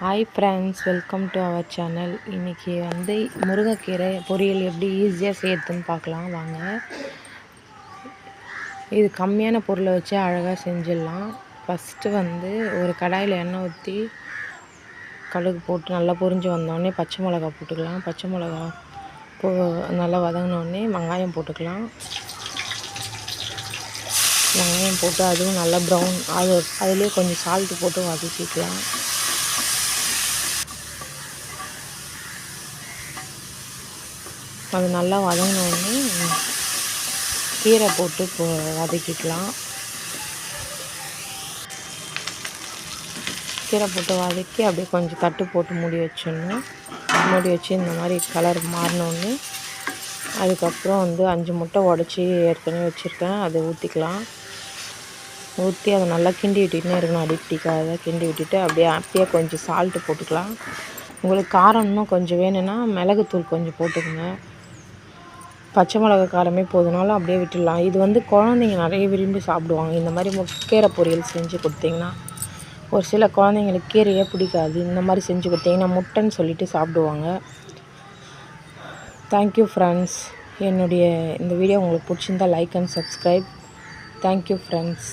Hi friends welcome to our channel இன்றைக்கி வந்து முருங்கைக்கீரை பொரியல் எப்படி ஈஸியாக செய்யறதுன்னு பார்க்கலாம். வாங்க. இது கம்மியான பொருளை வச்சு அழகாக செஞ்சிடலாம். ஃபஸ்ட்டு வந்து ஒரு கடாயில் எண்ணெய் ஊற்றி கடுகு போட்டு நல்லா பொரிஞ்சு வந்தோடனே பச்சை மிளகா போட்டுக்கலாம். பச்சை மிளகா போ நல்லா வதங்கினோடனே வெங்காயம் போட்டுக்கலாம். வெங்காயம் போட்டு அதுவும் நல்லா ப்ரௌன் அது அதுலேயே கொஞ்சம் சால்ட்டு போட்டு வதக்கிக்கலாம். அது நல்லா வதங்கினோடனே கீரை போட்டு போ வதக்கிக்கலாம். கீரை போட்டு வதக்கி அப்படியே கொஞ்சம் தட்டு போட்டு மூடி வச்சிடணும். மூடி வச்சு இந்த மாதிரி கலர் மாறினோடனே அதுக்கப்புறம் வந்து அஞ்சு முட்டை உடச்சி ஏற்கனவே வச்சுருக்கேன். அதை ஊற்றிக்கலாம் ஊற்றி அதை நல்லா கிண்டி விட்டுட்டுனே இருக்கணும். அடிப்பிடிக்காத கிண்டி விட்டுட்டு அப்படியே அப்படியே கொஞ்சம் சால்ட்டு போட்டுக்கலாம். உங்களுக்கு காரம் இன்னும் கொஞ்சம் வேணும்னா மிளகுத்தூள் கொஞ்சம் போட்டுக்கோங்க. பச்சை மிளகா காரமே போதுனாலும் அப்படியே விட்டுடலாம். இது வந்து குழந்தைங்க நிறைய விரும்பி சாப்பிடுவாங்க. இந்த மாதிரி கீரை பொரியல் செஞ்சு கொடுத்தீங்கன்னா ஒரு சில குழந்தைங்களுக்கு கீரையே பிடிக்காது. இந்த மாதிரி செஞ்சு கொடுத்தீங்கன்னா முட்டைன்னு சொல்லிட்டு சாப்பிடுவாங்க. தேங்க்யூ ஃப்ரெண்ட்ஸ் என்னுடைய இந்த வீடியோ உங்களுக்கு பிடிச்சிருந்தா like and subscribe thank you friends